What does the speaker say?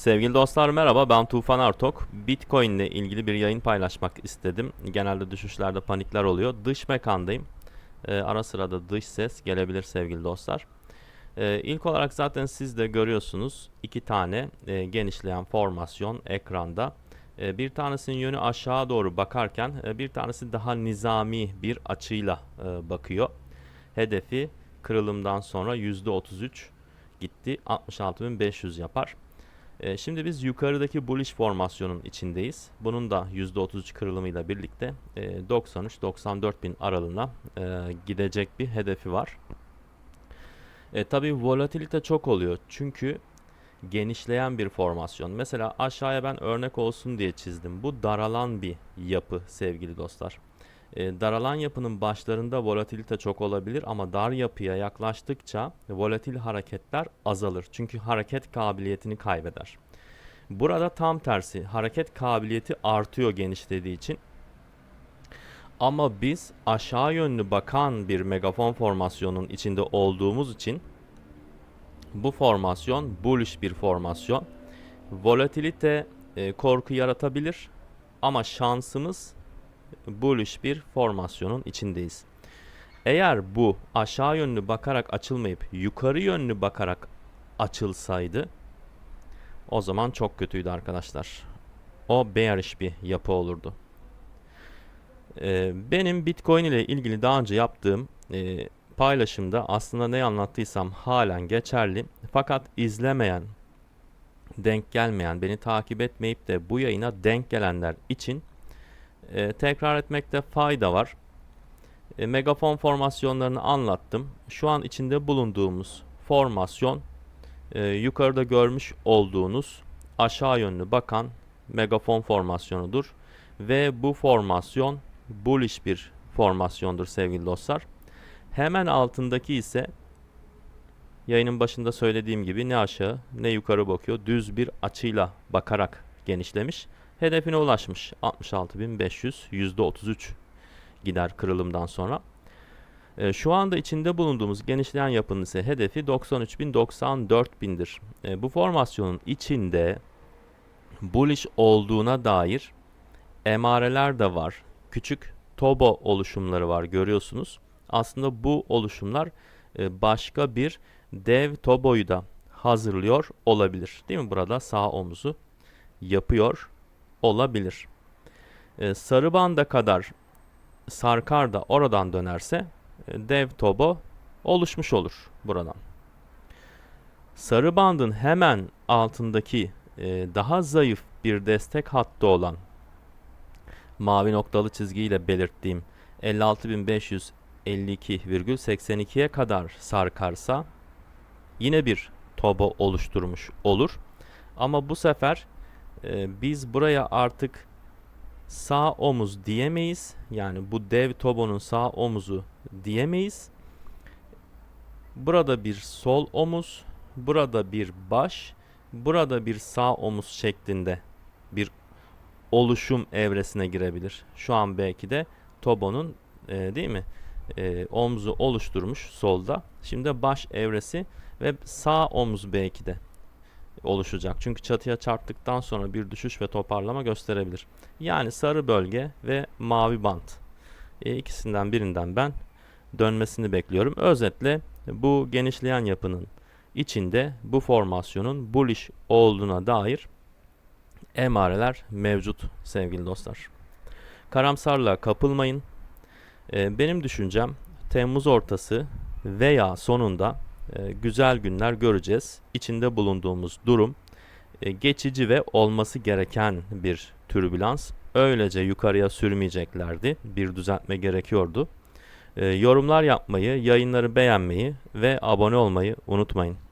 Sevgili dostlar merhaba ben Tufan Artok. Bitcoin ile ilgili bir yayın paylaşmak istedim. Genelde düşüşlerde panikler oluyor. Dış mekandayım. Ee, ara sıra da dış ses gelebilir sevgili dostlar. Ee, ilk olarak zaten siz de görüyorsunuz iki tane e, genişleyen formasyon ekranda. Ee, bir tanesinin yönü aşağı doğru bakarken e, bir tanesi daha nizami bir açıyla e, bakıyor. Hedefi kırılımdan sonra %33 gitti 66.500 yapar. E, şimdi biz yukarıdaki bullish formasyonun içindeyiz. Bunun da %33 kırılımıyla birlikte e, 93-94 bin aralığına e, gidecek bir hedefi var. E, tabii volatilite çok oluyor. Çünkü genişleyen bir formasyon. Mesela aşağıya ben örnek olsun diye çizdim. Bu daralan bir yapı sevgili dostlar. E, daralan yapının başlarında volatilite çok olabilir ama dar yapıya yaklaştıkça volatil hareketler azalır. Çünkü hareket kabiliyetini kaybeder. Burada tam tersi hareket kabiliyeti artıyor genişlediği için. Ama biz aşağı yönlü bakan bir megafon formasyonun içinde olduğumuz için bu formasyon bullish bir formasyon. Volatilite e, korku yaratabilir ama şansımız bullish bir formasyonun içindeyiz. Eğer bu aşağı yönlü bakarak açılmayıp yukarı yönlü bakarak açılsaydı o zaman çok kötüydü arkadaşlar. O bearish bir yapı olurdu. Ee, benim Bitcoin ile ilgili daha önce yaptığım e, paylaşımda aslında ne anlattıysam halen geçerli. Fakat izlemeyen, denk gelmeyen, beni takip etmeyip de bu yayına denk gelenler için e, tekrar etmekte fayda var. E, megafon formasyonlarını anlattım. Şu an içinde bulunduğumuz formasyon e, yukarıda görmüş olduğunuz aşağı yönlü bakan megafon formasyonudur. Ve bu formasyon bullish bir formasyondur sevgili dostlar. Hemen altındaki ise yayının başında söylediğim gibi ne aşağı ne yukarı bakıyor. Düz bir açıyla bakarak genişlemiş. Hedefine ulaşmış. 66.500 %33 gider kırılımdan sonra. E, şu anda içinde bulunduğumuz genişleyen yapının ise hedefi 93.000 94.000'dir. E, bu formasyonun içinde bullish olduğuna dair emareler de var. Küçük tobo oluşumları var görüyorsunuz. Aslında bu oluşumlar e, başka bir dev toboyu da hazırlıyor olabilir. Değil mi? Burada sağ omuzu yapıyor olabilir. E, sarı banda kadar sarkar da oradan dönerse e, dev tobo oluşmuş olur buradan. Sarı bandın hemen altındaki e, daha zayıf bir destek hattı olan mavi noktalı çizgiyle belirttiğim 56.552,82'ye kadar sarkarsa yine bir tobo oluşturmuş olur. Ama bu sefer e, biz buraya artık sağ omuz diyemeyiz. Yani bu dev tobonun sağ omuzu diyemeyiz. Burada bir sol omuz, burada bir baş, burada bir sağ omuz şeklinde bir oluşum evresine girebilir. Şu an belki de Tobo'nun e, değil mi e, omzu oluşturmuş solda. Şimdi baş evresi ve sağ omuz belki de oluşacak. Çünkü çatıya çarptıktan sonra bir düşüş ve toparlama gösterebilir. Yani sarı bölge ve mavi bant. E, ikisinden birinden ben dönmesini bekliyorum. Özetle bu genişleyen yapının içinde bu formasyonun bullish olduğuna dair emareler mevcut sevgili dostlar. Karamsarlığa kapılmayın. Ee, benim düşüncem Temmuz ortası veya sonunda e, güzel günler göreceğiz. İçinde bulunduğumuz durum e, geçici ve olması gereken bir türbülans. Öylece yukarıya sürmeyeceklerdi. Bir düzeltme gerekiyordu. E, yorumlar yapmayı, yayınları beğenmeyi ve abone olmayı unutmayın.